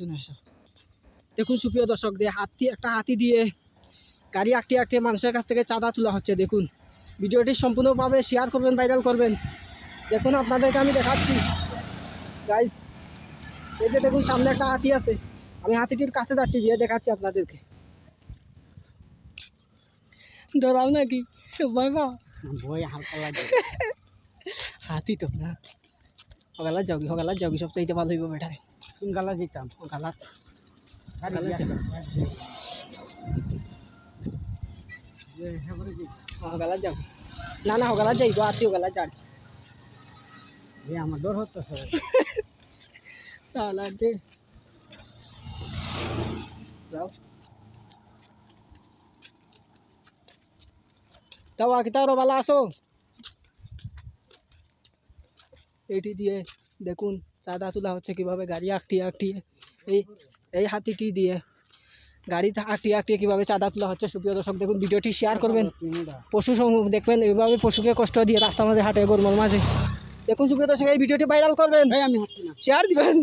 জন্য আসা দেখুন সুপ্রিয় দর্শক যে হাতি একটা হাতি দিয়ে গাড়ি আটকে আটকে মানুষের কাছ থেকে চাঁদা তোলা হচ্ছে দেখুন। ভিডিওটি সম্পূর্ণভাবে শেয়ার করবেন ভাইরাল করবেন। দেখুন আপনাদেরকে আমি দেখাচ্ছি। গাইজ এই যে দেখুন সামনে একটা হাতি আছে। আমি হাতিটির কাছে যাচ্ছি গিয়ে দেখাচ্ছি আপনাদেরকে। ডরাও নাকি? ভয় হালকা লাগে। হাতি তো না। হগালা যাওগি হগালা যাওগি সবচাইতে ভালো হইব বেটারে। কোন গালা যেতাম হেবরে যে হগালা যাও। না না হগালা যাইব হাতি হগালা যান। এ আমার ডর হতেছে সালা দে। যাও। তাও আকিতা রবালা আসো। এইটি দিয়ে দেখুন চাঁদা তোলা হচ্ছে কীভাবে গাড়ি আঁকটিয়ে আঁকটিয়ে এই এই হাতিটি দিয়ে। গাড়ি আঁকটিয়ে আঁকটিয়ে কীভাবে চাঁদা তোলা হচ্ছে সুপ্রিয় দর্শক দেখুন ভিডিওটি শেয়ার করবেন। পশু সমূহ দেখবেন এইভাবে পশুকে কষ্ট দিয়ে রাস্তার মাঝে হাঁটে গরমের মাঝে। দেখুন সুপ্রিয় দর্শক এই ভিডিওটি ভাইরাল করবেন। ভাই আমি শেয়ার দিবেন।